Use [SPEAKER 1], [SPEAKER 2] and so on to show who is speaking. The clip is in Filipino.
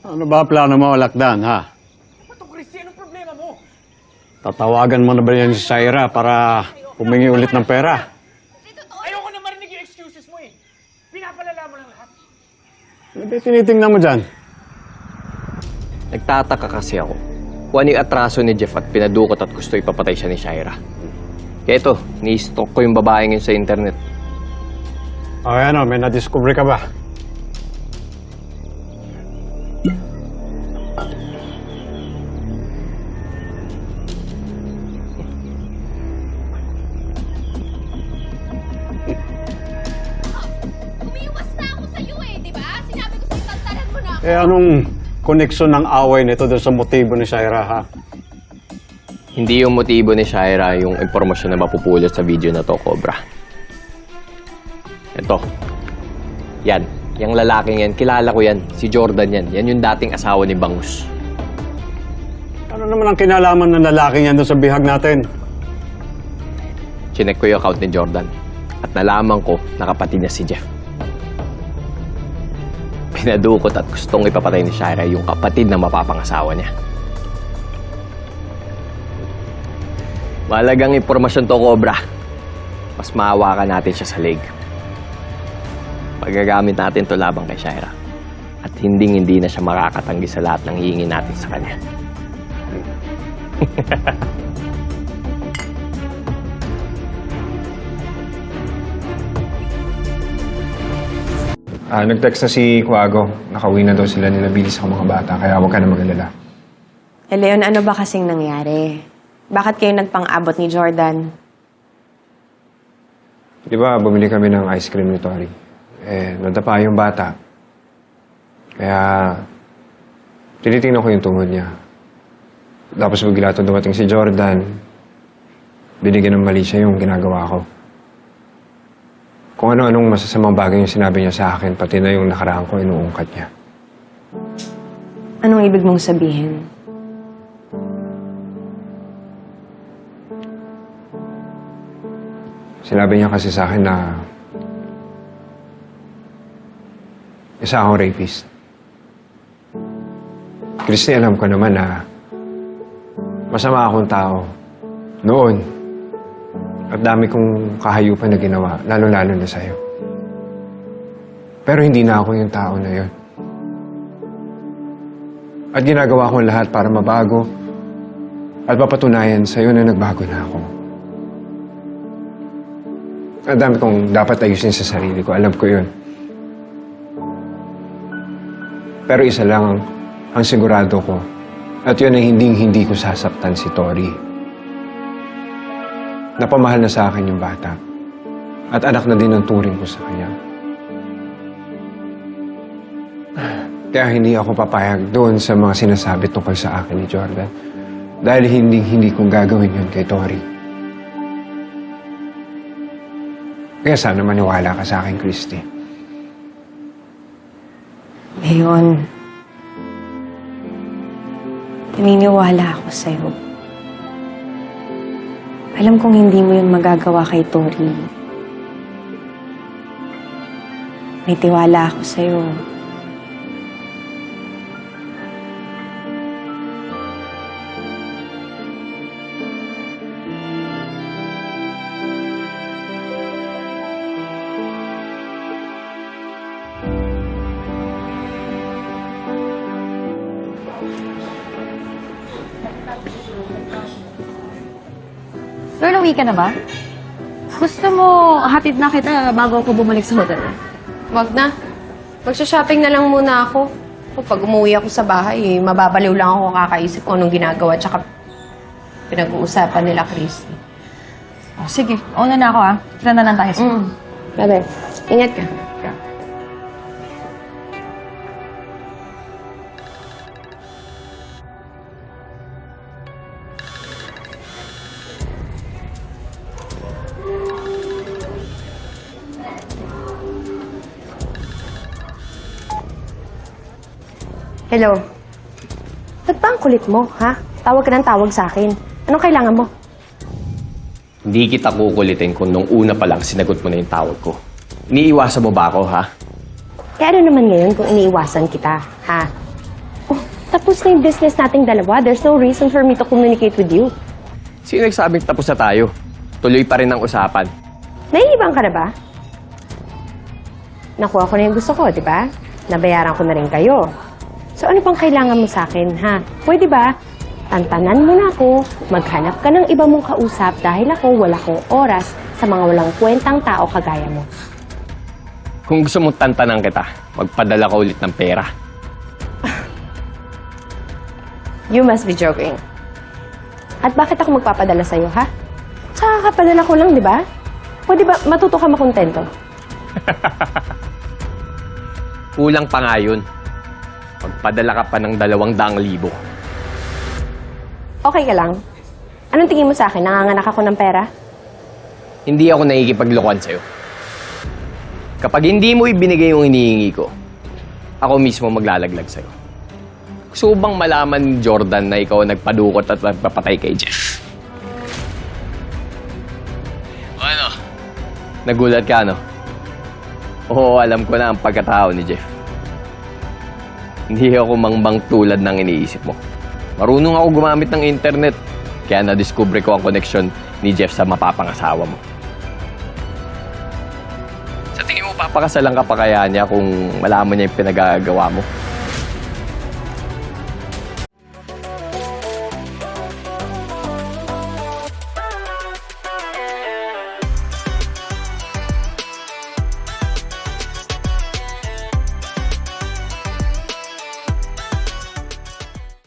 [SPEAKER 1] Ano ba plano mo, Lakdan, ha?
[SPEAKER 2] Bato, Christy, anong problema mo?
[SPEAKER 1] Tatawagan mo na ba yan si Syra para humingi ulit ng pera?
[SPEAKER 2] Ayoko na marinig yung excuses mo eh. Pinapalala mo lang lahat.
[SPEAKER 1] Ano ba tinitingnan mo dyan?
[SPEAKER 3] Nagtataka kasi ako. Kung ano yung atraso ni Jeff at pinadukot at gusto ipapatay siya ni Shaira. Kaya ito, ni-stalk ko yung babaeng yun sa internet.
[SPEAKER 1] O ano, may na-discover ka ba?
[SPEAKER 4] Eh
[SPEAKER 1] anong koneksyon ng away nito doon sa motibo ni Syra, ha?
[SPEAKER 3] Hindi yung motibo ni Shaira yung impormasyon na mapupulot sa video na to, Cobra. Ito. Yan. Yung lalaking yan, kilala ko yan. Si Jordan yan. Yan yung dating asawa ni Bangus.
[SPEAKER 1] Ano naman ang kinalaman ng lalaking yan doon sa bihag natin?
[SPEAKER 3] Chinek ko yung account ni Jordan. At nalaman ko na kapatid niya si Jeff. Pinadukot at gustong ipapatay ni Shaira yung kapatid na mapapangasawa niya. Malagang impormasyon to, Cobra. Mas maawakan natin siya sa leg. Pagagamit natin to labang kay Shaira. At hinding-hindi na siya makakatanggi sa lahat ng hihingi natin sa kanya.
[SPEAKER 5] Ah, nag-text na si Kuago. Nakauwi na daw sila nila Billy sa mga bata, kaya huwag ka na mag-alala.
[SPEAKER 6] Eh, Leon, ano ba kasing nangyari? Bakit kayo nagpang-abot ni Jordan?
[SPEAKER 5] Di ba, bumili kami ng ice cream ni Tori. Eh, nadapa yung bata. Kaya, tinitingnan ko yung tuhod niya. Tapos bigla to dumating si Jordan. Binigyan ng mali siya yung ginagawa ko. Kung ano-anong masasamang bagay yung sinabi niya sa akin, pati na yung nakaraan ko, inuungkat niya.
[SPEAKER 6] Anong ibig mong sabihin?
[SPEAKER 5] Sinabi niya kasi sa akin na isa akong rapist. Christy, alam ko naman na masama akong tao. Noon. At dami kong kahayupan na ginawa, lalo-lalo na sa'yo. Pero hindi na ako yung tao na yon. At ginagawa ko lahat para mabago at papatunayan sa'yo na nagbago na ako. Ang dami kong dapat ayusin sa sarili ko. Alam ko yun. Pero isa lang ang, sigurado ko. At yun ay hinding-hindi ko sasaktan si Tori. Napamahal na sa akin yung bata. At anak na din ang turing ko sa kanya. Kaya hindi ako papayag doon sa mga sinasabi tungkol sa akin ni Jordan. Dahil hinding-hindi kong gagawin yun kay Tori. Kaya sana maniwala ka sa akin, Christy.
[SPEAKER 6] Leon, naniniwala ako sa'yo. Alam kong hindi mo yun magagawa kay Tori. May tiwala ako sa'yo.
[SPEAKER 7] Girl, uwi ka na ba? Gusto mo hatid na kita bago ako bumalik sa hotel?
[SPEAKER 8] Wag na. Magsha-shopping na lang muna ako. O, pag umuwi ako sa bahay, eh, mababaliw lang ako kakaisip kung anong ginagawa tsaka pinag-uusapan nila Christy.
[SPEAKER 7] Oh, sige, una na ako ah. Kita na lang tayo.
[SPEAKER 8] Mm. Bye Ingat ka. Hello. Ba't ba ang kulit mo, ha? Tawag ka ng tawag sa akin. Anong kailangan mo?
[SPEAKER 3] Hindi kita kukulitin kung nung una pa lang sinagot mo na yung tawag ko. Iniiwasan mo ba ako, ha?
[SPEAKER 8] Eh ano naman ngayon kung iniiwasan kita, ha? Tapos na yung business nating dalawa. There's no reason for me to communicate with you.
[SPEAKER 3] Sino nagsabing tapos na tayo? Tuloy pa rin ang usapan.
[SPEAKER 8] Naiibang ka na ba? Nakuha ko na yung gusto ko, di ba? Nabayaran ko na rin kayo. So ano pang kailangan mo sa akin, ha? Pwede ba? Tantanan mo na ako, maghanap ka ng iba mong kausap dahil ako wala kong oras sa mga walang kwentang tao kagaya mo.
[SPEAKER 3] Kung gusto mong tantanan kita, magpadala ka ulit ng pera.
[SPEAKER 8] You must be joking. At bakit ako magpapadala sa'yo, ha? Tsaka kapadala ko lang, di ba? Pwede ba matuto ka makontento?
[SPEAKER 3] Kulang pa nga yun. Magpadala ka pa ng dalawang daang libo.
[SPEAKER 8] Okay ka lang? Anong tingin mo sa akin? Nanganganak ako ng pera?
[SPEAKER 3] Hindi ako nakikipaglokohan sa'yo. Kapag hindi mo ibinigay yung hinihingi ko, ako mismo maglalaglag sa'yo. Gusto ko bang malaman ni Jordan na ikaw ang nagpadukot at nagpapatay kay Jeff? O ano? Nagulat ka, no? Oo, alam ko na ang pagkatao ni Jeff. Hindi ako mangbang tulad ng iniisip mo. Marunong ako gumamit ng internet, kaya na-discover ko ang connection ni Jeff sa mapapangasawa mo. Sa tingin mo, papakasalan ka pa kaya niya kung malaman niya yung pinagagawa mo?